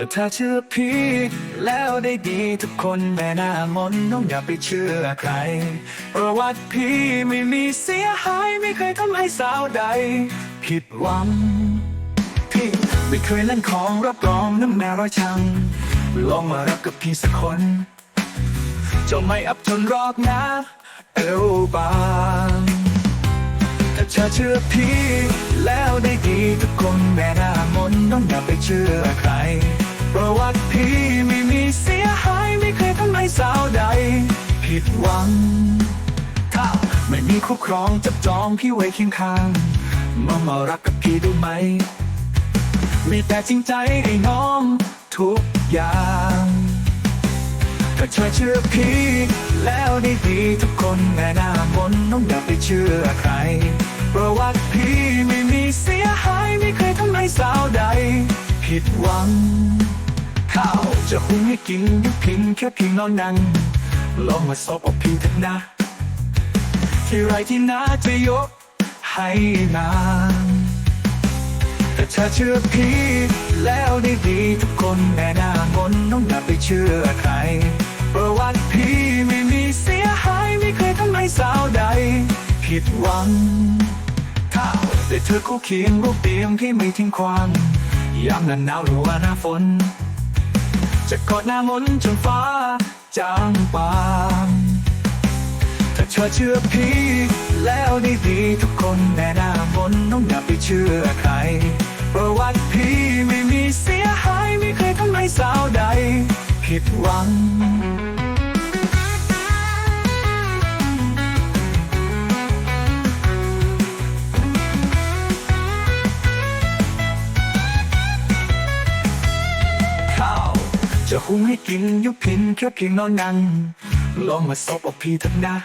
แต่ถ้าเชื่อพี่ แล้วได้ดีทุกคนแม่หน้ามนน้องอย่าไปเชื่อใคร ประวัติพี่ไม่มีเสียหาย ไม่เคยทำให้สาวใด ผิดหวัง พี่ไม่เคยเล่นของรับรองน้ำแม่ร้อยชัง ลองมารับกับพี่สักคนจะไม่อับจนรอกนะเอวบางถ้าเธอเชื่อพี่ แล้วได้ดีทุกคนแม่หน้ามนต้องอย่าไปเชื่อใคร ดหวังถ้าไม่มีคู่ครองจับจองพี่ไว้เคียงข้างมามารักกับพี่ดูไหม มีแต่จริงใจให้น้องทุกอย่างถ้าเธอเชื่อพี่ แล้วได้ดีทุกคนแม่หน้ามนน้องอย่าไปเชื่อใครประวัติพี่ไม่มีเสียหายไม่เคยทำให้สาวใด ผิดหวังข้าวจะหุงให้กินยุพินแค่เพียงนอนนั่ง ลองมาสอบออกพี่เถอะนะ ที่ไรที่น่าจะยกให้นางแต่ถ้าเชื่อพี่แล้วได้ดีทุกคนแน่น้ามนต์น้องอย่าไปเชื่อใครประวัติพี่ไม่มีเสียหายไม่เคยทำให้สาวใด ผิดหวังถ้าได้เธอคู่เคียงรูปเตียงที่ไม่ทิ้งความยามหน้าหนาวหรือว่าหน้าฝน จะกอดหน้ามนจนฟ้าจางปางถ้าเธอเชื่อพี่แล้วดีดีทุกคนแน่หน้ามนต์น้องอย่าไปเชื่อใคร ประวัติพี่ไม่มีเสียหายไม่เคยทำให้สาวใดผิดหวัง จะหุงให้กินยุบพินแค่เพียงนอนนั่งลองมาซบอกพี่เถอะนะ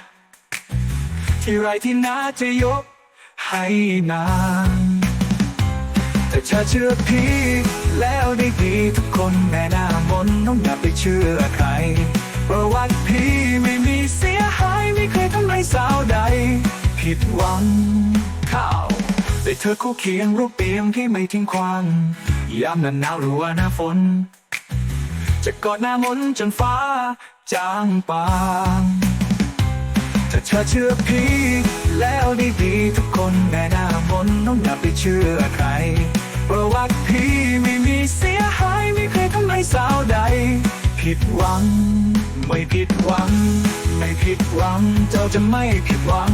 ที่ไรที่นาจะยกให้นางแต่ถ้าเชื่อพี่แล้วได้ดีทุกคนแม่หน้ามนต์น้องอย่าไปเชื่อใครประวัติพี่ไม่มีเสียหายไม่เคยทำให้สาวใด ผิดหวังข้าวได้เธอคู่เคียงรูปเปียงที่ไม่ทิ้งควางยามน้าหนาวหรือว่าหน้าฝน จะกอดหน้ามนจนฟ้าจางปางถ้าเธอเชื่อพี่แล้วด้ดีทุกคนแม่หน้ามนต์น้องอย่าไปเชื่อใครประวัติพี่ไม่มีเสียหายไม่เคยทำให้สาวใด ผิดหวัง ไม่ผิดหวัง ไม่ผิดหวัง เจ้าจะไม่ผิดหวัง